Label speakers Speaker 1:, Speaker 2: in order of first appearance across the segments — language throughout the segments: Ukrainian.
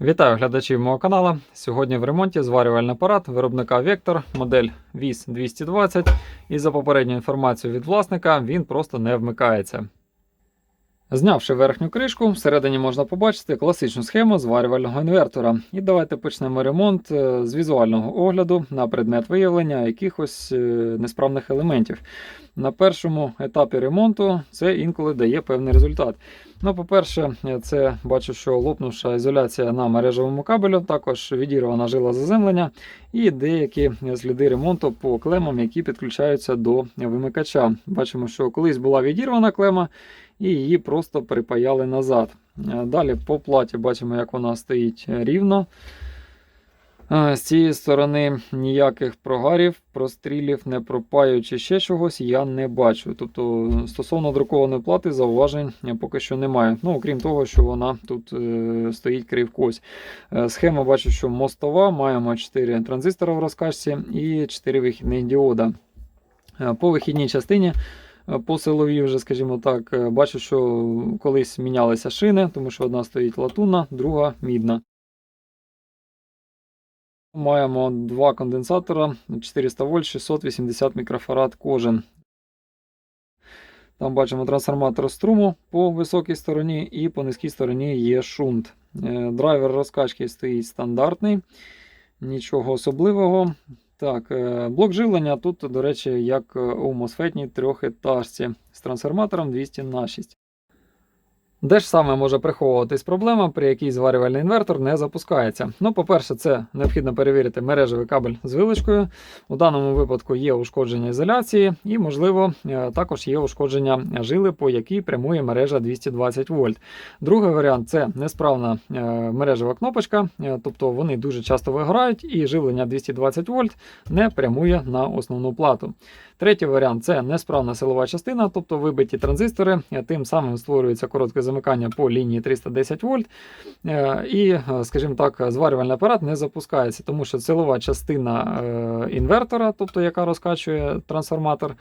Speaker 1: Вітаю глядачів мого каналу. Сьогодні в ремонті зварювальний апарат виробника Vector, модель VIS 220 і за попередньою інформацією від власника він просто не вмикається. Знявши верхню кришку, всередині можна побачити класичну схему зварювального інвертора. І давайте почнемо ремонт е, з візуального огляду на предмет виявлення якихось е, несправних елементів. На першому етапі ремонту це інколи дає певний результат. Ну, по-перше, це бачу, що лопнувша ізоляція на мережевому кабелю, також відірвана жила заземлення і деякі сліди ремонту по клемам, які підключаються до вимикача. Бачимо, що колись була відірвана клема, і її просто припаяли назад. Е, Далі по платі бачимо, як вона стоїть рівно. Е, З цієї сторони ніяких прогарів, прострілів, не пропаю чи ще чогось я не бачу. Тобто стосовно друкованої плати зауважень поки що немає. Ну, окрім того, що вона тут е, стоїть кривкось. Е, Схема бачу, що мостова, маємо 4 транзистора в розкачці і 4 вихідних діода. Е, По вихідній частині. Е, По силовій вже, скажімо так, е, бачу, що колись мінялися шини, тому що одна стоїть латунна, друга мідна. Маємо два конденсатора 400 вольт 680 мікрофарад кожен. Там бачимо трансформатор струму по високій стороні і по низькій стороні є шунт. Е, Драйвер розкачки стоїть стандартний, нічого особливого. Так, е, блок живлення тут, до речі, як у мосфетній трьохетажці з трансформатором 200 на 6. Де ж саме може приховуватись проблема, при якій зварювальний інвертор не запускається? Ну, по-перше, це необхідно перевірити мережевий кабель з вилочкою. У даному випадку є ушкодження ізоляції, і, можливо, е, також є ушкодження жили, по якій прямує мережа 220 вольт. Другий варіант це несправна е, мережева кнопочка, е, тобто вони дуже часто вигорають, і живлення 220 вольт не прямує на основну плату. Третій варіант це несправна силова частина, тобто вибиті транзистори, тим самим створюється коротке замикання по лінії 310 вольт. е, І, е, скажімо так, зварювальний апарат не запускається, тому що силова частина е, інвертора, тобто яка розкачує трансформатор,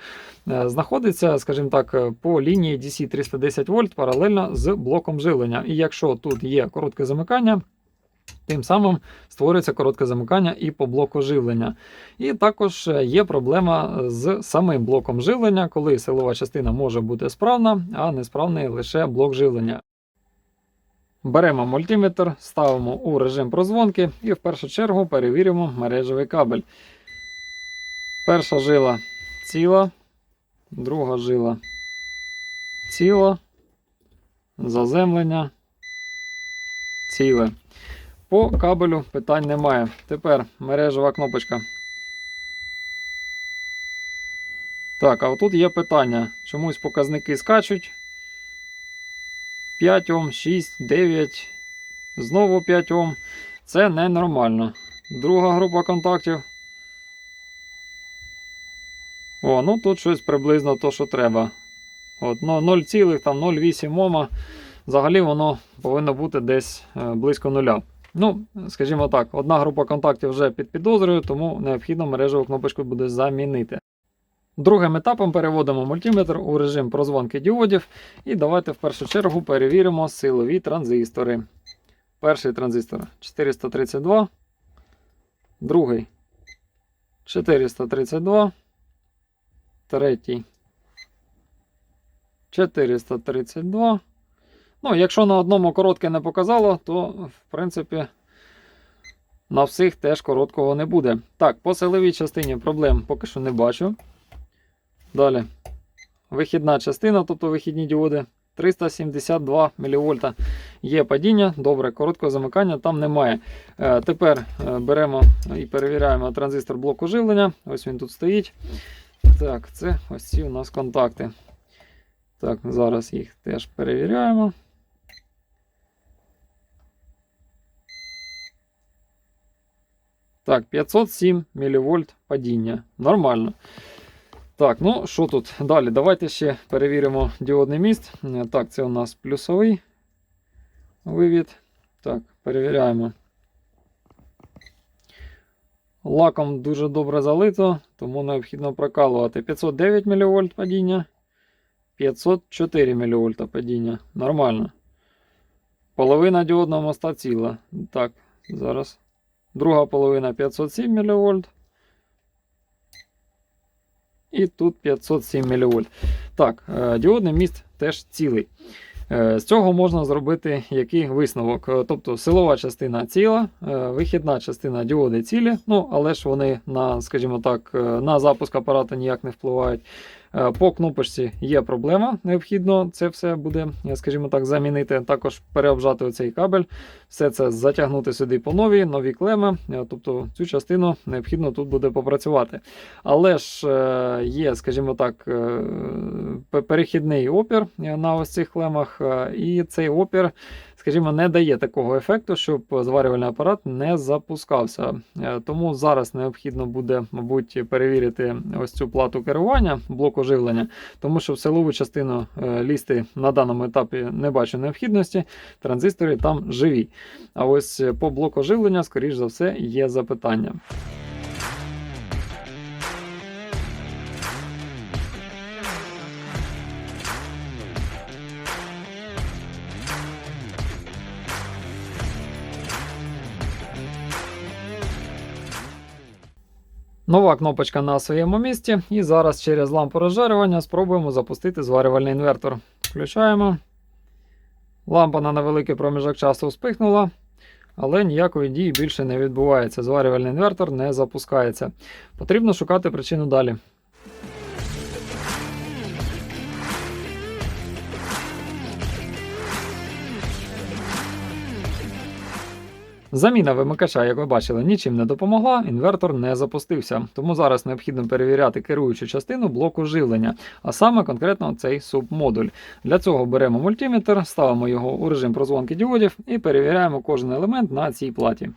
Speaker 1: знаходиться, скажімо так, по лінії DC 310 вольт паралельно з блоком живлення. І якщо тут є коротке замикання, Тим самим створюється коротке замикання і по блоку живлення. І також е, є проблема з самим блоком живлення, коли силова частина може бути справна, а несправний лише блок живлення. Беремо мультиметр, ставимо у режим прозвонки і в першу чергу перевіримо мережевий кабель. Перша жила ціла, друга жила ціла, заземлення ціле. По кабелю питань немає. Тепер мережева кнопочка. Так, а отут є питання. Чомусь показники скачуть. 5 Ом, 6, 9, знову 5 Ом. Це ненормально. Друга група контактів. О, ну тут щось приблизно то, що треба. От, ну, 0,08 Ома. Взагалі воно повинно бути десь е, близько нуля. Ну, скажімо так, одна група контактів вже під підозрою, тому необхідно мережеву кнопочку буде замінити. Другим етапом переводимо мультиметр у режим прозвонки діодів. І давайте в першу чергу перевіримо силові транзистори. Перший транзистор 432, другий 432, третій 432. Ну, якщо на одному коротке не показало, то в принципі на всіх теж короткого не буде. Так, по силовій частині проблем поки що не бачу. Далі. Вихідна частина, тобто вихідні діоди. 372 мВ. Є падіння, добре, короткого замикання там немає. Е, тепер е, беремо і перевіряємо транзистор блоку живлення. Ось він тут стоїть. Так, це ось ці у нас контакти. Так, зараз їх теж перевіряємо. Так, 507 мВ падіння. Нормально. Так, ну що тут? Далі, давайте ще перевіримо діодний міст. Е, Так, це у нас плюсовий вивід. Так, перевіряємо. Лаком дуже добре залито, тому необхідно прокалувати 509 мВ падіння. 504 мВ падіння. Нормально. Половина діодного моста ціла. Так, зараз. Друга половина 507 мВ. І тут 507 мВ. Так, е, діодний міст теж цілий. Е, З цього можна зробити який висновок. Е, Тобто силова частина ціла, вихідна частина діоди цілі, ну але ж вони на, скажімо так, на запуск апарата ніяк не впливають. Е, По кнопочці є проблема, необхідно це все буде, е, скажімо так, замінити. Також переобжати оцей кабель, все це затягнути сюди по новій, нові клеми. Е, Тобто цю частину необхідно тут буде попрацювати. Але ж є, скажімо так, перехідний опір на ось цих клемах, і цей опір, скажімо, не дає такого ефекту, щоб зварювальний апарат не запускався. Е, Тому зараз необхідно буде, мабуть, перевірити ось цю плату керування блоку живлення, тому що в силову частину е, лізти на даному етапі не бачу необхідності. Транзистори там живі. А ось по блоку живлення, скоріш за все, є запитання. Нова кнопочка на своєму місці. І зараз через лампу розжарювання спробуємо запустити зварювальний інвертор. Включаємо. Лампа на невеликий проміжок часу вспихнула, але ніякої дії більше не відбувається. Зварювальний інвертор не запускається. Потрібно шукати причину далі. Заміна вимикача, як ви бачили, нічим не допомогла, інвертор не запустився. Тому зараз необхідно перевіряти керуючу частину блоку живлення, а саме конкретно цей субмодуль. Для цього беремо мультиметр, ставимо його у режим прозвонки діодів і перевіряємо кожен елемент на цій платі.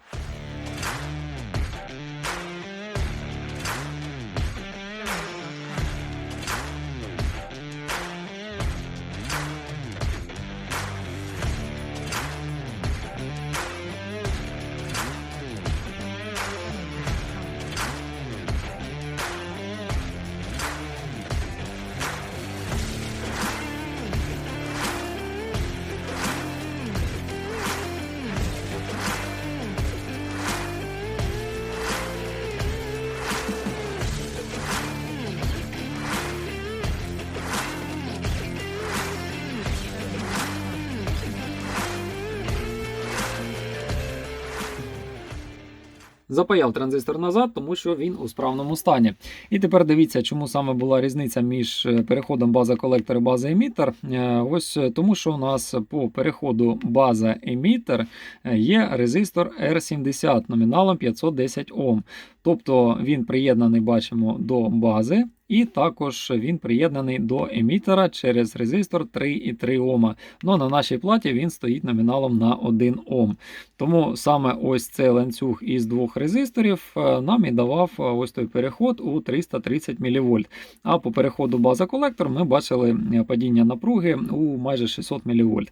Speaker 1: Запаяв транзистор назад, тому що він у справному стані. І тепер дивіться, чому саме була різниця між е, переходом база колектор і база емітер. Е, Ось е, тому, що у нас по переходу база емітер є резистор R70 номіналом 510 Ом. Тобто він приєднаний, бачимо, до бази, і також він приєднаний до емітера через резистор 3,3 Ома. Ну, на нашій платі він стоїть номіналом на 1 Ом. Тому саме ось цей ланцюг із двох резисторів е, нам і давав е, ось той переход у 330 мВ. А по переходу база-колектор ми бачили е, падіння напруги у майже 600 мВ.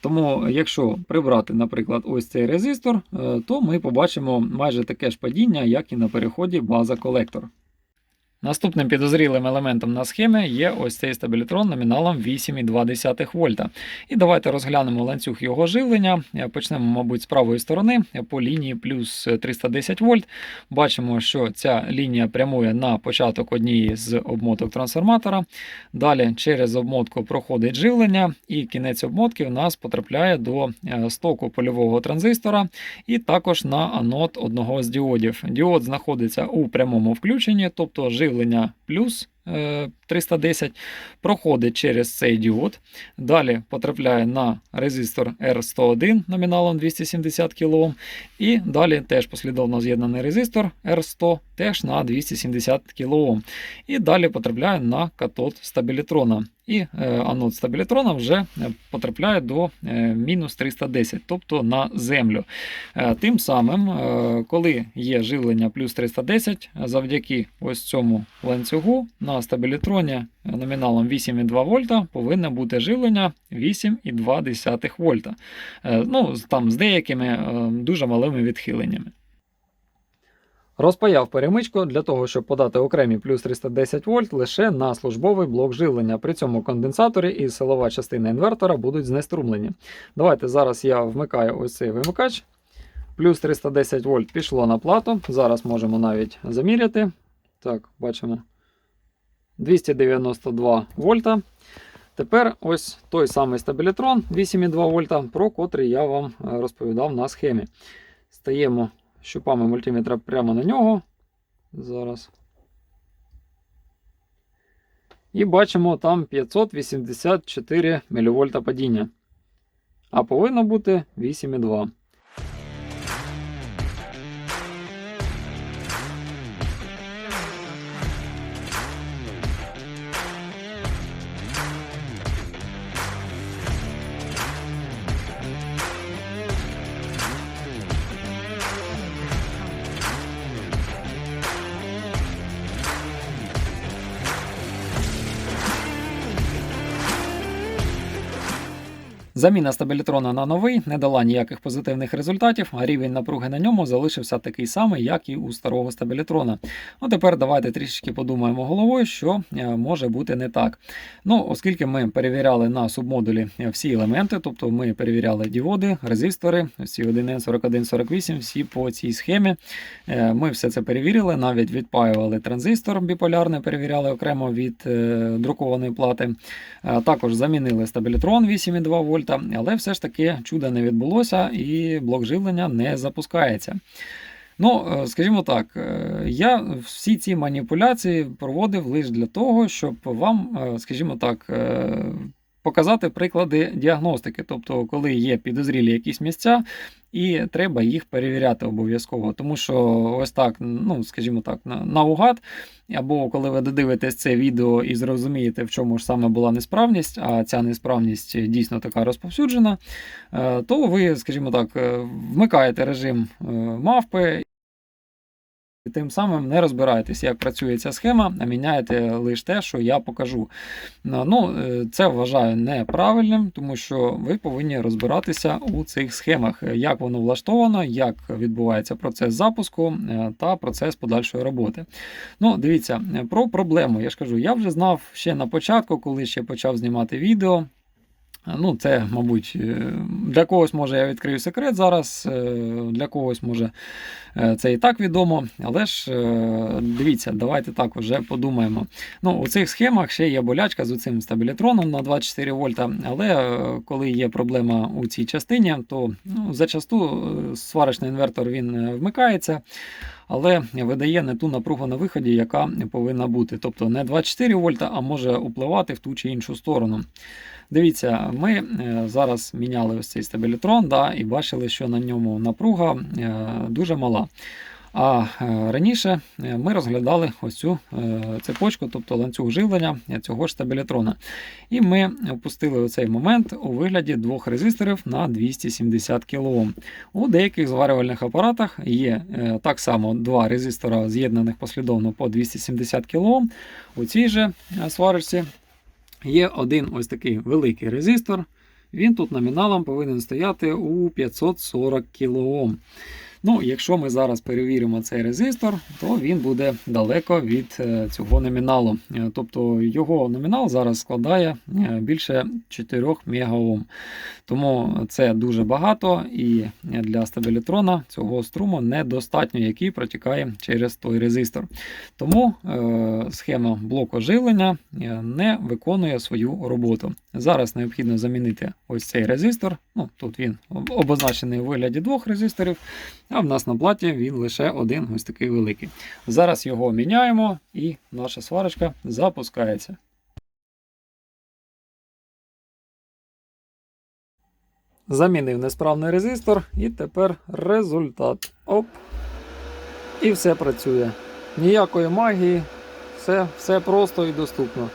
Speaker 1: Тому, якщо прибрати, наприклад, ось цей резистор, то ми побачимо майже таке ж падіння, як і на переході база-колектор. Наступним підозрілим елементом на схемі є ось цей стабілітрон номіналом 8,2 вольта. І давайте розглянемо ланцюг його живлення. Е, Почнемо, мабуть, з правої сторони по лінії плюс 310 вольт. Бачимо, що ця лінія прямує на початок однієї з обмоток трансформатора. Далі через обмотку проходить живлення, і кінець обмотки у нас потрапляє до е, стоку польового транзистора і також на анод одного з діодів. Діод знаходиться у прямому включенні, тобто живлення плюс е, 310 проходить через цей діод. Далі потрапляє на резистор R101 номіналом 270 кОм. І далі теж послідовно з'єднаний резистор R100 теж на 270 кОм. І далі потрапляє на катод стабілітрона. І е, анод стабілітрона вже е, потрапляє до е, мінус 310, тобто на землю. Тим самим, коли є живлення плюс 310, завдяки ось цьому ланцюгу на стабілітроні номіналом 8,2 вольта повинно бути живлення 8,2 вольта. Ну, там з деякими дуже малими відхиленнями. Розпаяв перемичку для того, щоб подати окремі плюс 310 вольт лише на службовий блок живлення. При цьому конденсаторі і силова частина інвертора будуть знеструмлені. Давайте зараз я вмикаю ось цей вимикач. Плюс 310 вольт пішло на плату. Зараз можемо навіть заміряти. Так, бачимо. 292 вольта. Тепер ось той самий стабілітрон 8,2 вольта, про котрий я вам е, розповідав на схемі. Стаємо щупами мультиметра прямо на нього. Зараз. І бачимо там 584 мВ падіння. А повинно бути 8,2. Заміна стабілітрона на новий не дала ніяких позитивних результатів, а рівень напруги на ньому залишився такий самий, як і у старого стабілітрона. Ну тепер давайте трішечки подумаємо головою, що е, може бути не так. Ну, оскільки ми перевіряли на субмодулі всі елементи, тобто ми перевіряли діоди, резистори, ці 1N4148, всі по цій схемі. Е, Ми все це перевірили, навіть відпаювали транзистор біполярний, перевіряли окремо від е, друкованої плати. Е, Також замінили стабілітрон 8,2 вольта, але все ж таки чуда не відбулося і блок живлення не запускається. Ну, е, скажімо так, е, я всі ці маніпуляції проводив лише для того, щоб вам, е, скажімо так, показати приклади діагностики. Тобто, коли є підозрілі якісь місця, і треба їх перевіряти обов'язково. Тому що ось так, ну скажімо так, наугад, або коли ви додивитесь це відео і зрозумієте, в чому ж саме була несправність, а ця несправність дійсно така розповсюджена, е, то ви, скажімо так, е, вмикаєте режим е, мавпи. І тим самим не розбираєтесь, як працює ця схема, а міняєте лише те, що я покажу. Ну, е, це вважаю неправильним, тому що ви повинні розбиратися у цих схемах, е, як воно влаштовано, як відбувається процес запуску е, та процес подальшої роботи. Ну, дивіться, про проблему. Я ж кажу, я вже знав ще на початку, коли ще почав знімати відео. Ну, це, мабуть, е, для когось може я відкрию секрет зараз, е, для когось може е, це і так відомо. Але ж дивіться, давайте так вже подумаємо. Ну, у цих схемах ще є болячка з цим стабілітроном на 24 вольта. Але коли є проблема у цій частині, то ну, зачасту сварочний інвертор він вмикається. Але видає не ту напругу на виході, яка повинна бути. Тобто не 24 вольта, а може впливати в ту чи іншу сторону. Дивіться, ми е, зараз міняли ось цей стабілітрон, да, і бачили, що на ньому напруга е, дуже мала. А е, раніше е, ми розглядали ось цю е, цепочку, тобто ланцюг живлення цього ж стабілітрона. І ми опустили оцей момент у вигляді двох резисторів на 270 кОм. У деяких зварювальних апаратах є так само два резистора, з'єднаних послідовно по 270 кОм. У цій же сварочці є один ось такий великий резистор. Він тут номіналом повинен стояти у 540 кОм. Ну, якщо ми зараз перевіримо цей резистор, то він буде далеко від е, цього номіналу. Е, Тобто його номінал зараз складає е, більше 4 МОм. Тому це дуже багато, і для стабілітрона цього струму недостатньо, який протікає через той резистор. Тому схема блоку живлення не виконує свою роботу. Зараз необхідно замінити ось цей резистор. Ну, тут він обозначений у вигляді двох резисторів, а в нас на платі він лише один ось такий великий. Зараз його міняємо, і наша сварочка запускається. Замінив несправний резистор, і тепер результат. Оп. І все працює. Ніякої магії, все, все просто і доступно.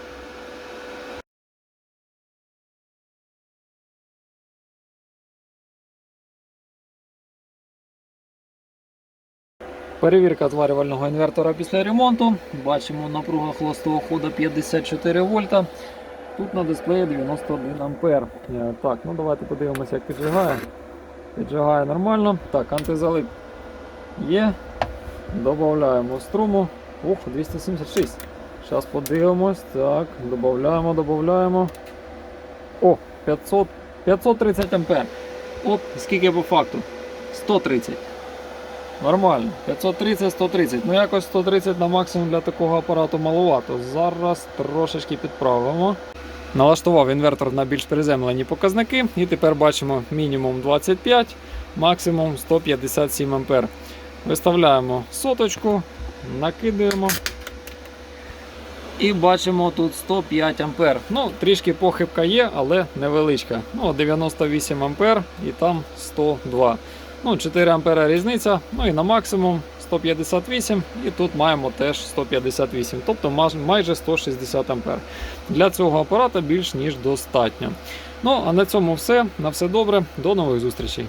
Speaker 1: Перевірка зварювального інвертора після ремонту. Бачимо напруга холостого ходу 54 вольта. Тут на дисплеї 91 ампер. Е, Так, ну давайте подивимося, як піджигає. Піджигає нормально. Так, антизалип є. Додаємо струму. Ух, 276. Зараз подивимось. Так, додаємо, додаємо. О, 500, 530 ампер. От скільки по факту? 130. Нормально. 530-130. Ну якось 130 на максимум для такого апарату маловато. Зараз трошечки підправимо. Налаштував інвертор на більш приземлені показники, і тепер бачимо мінімум 25, максимум 157 ампер. Виставляємо соточку, накидаємо. І бачимо тут 105 ампер. Ну, трішки похибка є, але невеличка. Ну, 98 ампер і там 102. Ну, 4 ампера різниця. Ну і на максимум 158, і тут маємо теж 158, тобто майже 160 ампер. Для цього апарата більш ніж достатньо. Ну, а на цьому все. На все добре. До нових зустрічей.